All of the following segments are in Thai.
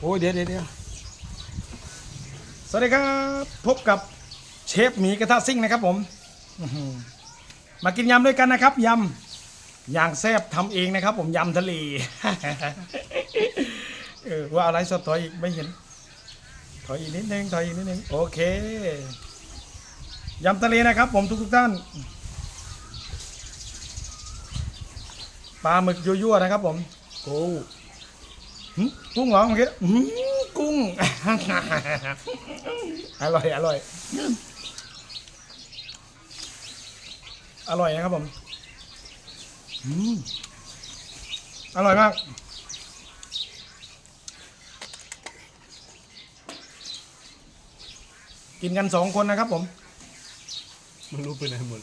โอ้ยเดี๋ยวเดี๋ยวสวัสดีครับ พบกับเชฟหมีกระทะซิ่งนะครับผมมากินยำด้วยกันนะครับยำอย่างแซ่บทำเองนะครับ ผมยำทะเลเออว่าอะไรสดถอยอีกไม่เห็น ถอยอีกนิดนึงถอยอีกนิดนึงโอเคยำทะเลนะครับ ผมทุกทุกๆท่านปลาหมึกยั่วๆนะครับผมกุ้ กุ้งเหรอเมื่อกี้หืมกุ้ง อร่อย อร่อย อร่อยนะครับผมอืมอร่อยมาก กินกันสองคนนะครับผม มันรู้ไปไหนหมด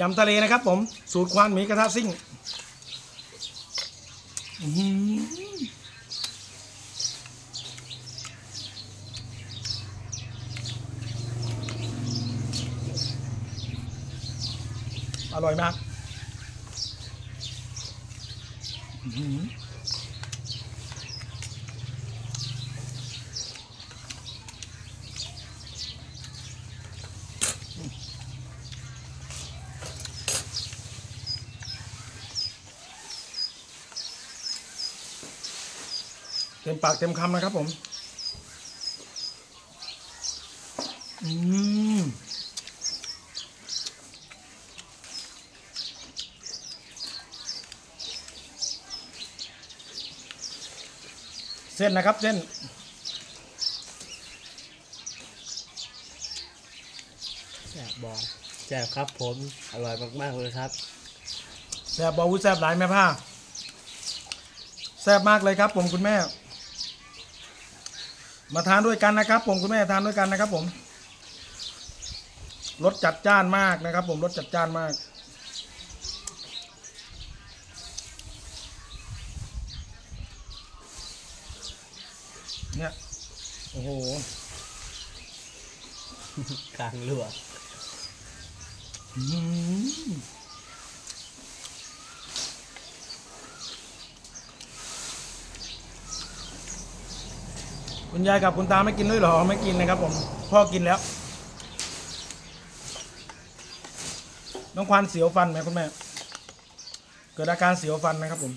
ยำทะเลนะครับผม สูตรควานหมีกระทะซิ่งอื้อหืออร่อยมาก เต็มปากเต็มคำนะครับผม อืมเส้นนะครับเส้น แซ่บบองแซ่บครับผม อร่อยมาก ๆ เลยครับ แซบบอวุ้แซบหลายแม่ผ้า แซบมากเลยครับผมคุณแม่ มาทานด้วยกันนะครับ ผมคุณแม่ทานด้วยกันนะครับ ผมรสจัดจ้านมากนะครับ ผมรสจัดจ้านมาก เนี่ยโอ้โหกลางเรือ คุณยายกับคุณตาไม่กินด้วยเหรอไม่กินนะครับผมพ่อกินแล้ว น้องควานเสียวฟันไหมคุณแม่ เกิดอาการเสียวฟันนะครับผม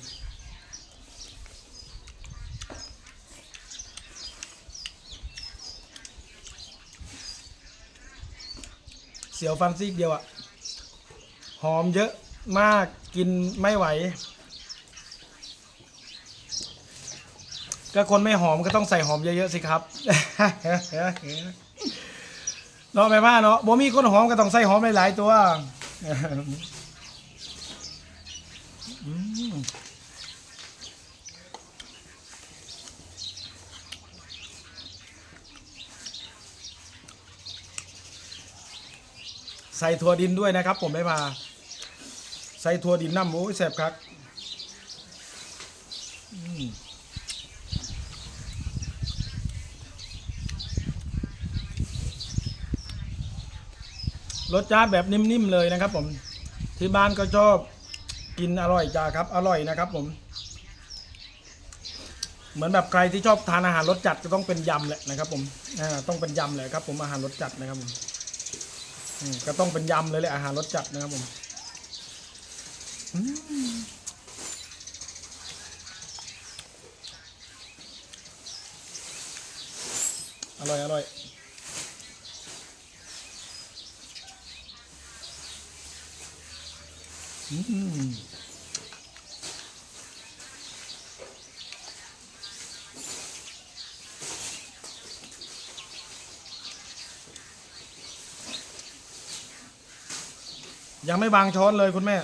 เสียวฟันซีกเดียวอะหอมเยอะมากกินไม่ไหว ก็คนไม่หอมก็ต้องใส่หอมเยอะๆสิครับเนาะแม่ผ้าเนาะบ่มีคนหอมก็ต้องใส่หอมหลายๆตัวใส่ถั่วดินด้วยนะครับ ผมไม่มา ใส่ถั่วดินน้ำโอ้ยแสบครับอืม รสชาติแบบนิ่มๆเลยนะครับ ผมที่บ้านก็ชอบกินอร่อยจ้าครับ อร่อยนะครับ ผม เหมือนแบบใครที่ชอบทานอาหารรสจัดก็ต้องเป็นยำแหละนะครับ ผมต้องเป็นยำเลยครับ ผมอาหารรสจัดนะครับผมก็ต้องเป็นยำเลยแหละอาหารรสจัดนะครับผมอร่อยอร่อย ยังไม่บางช้อนเลยคุณแม่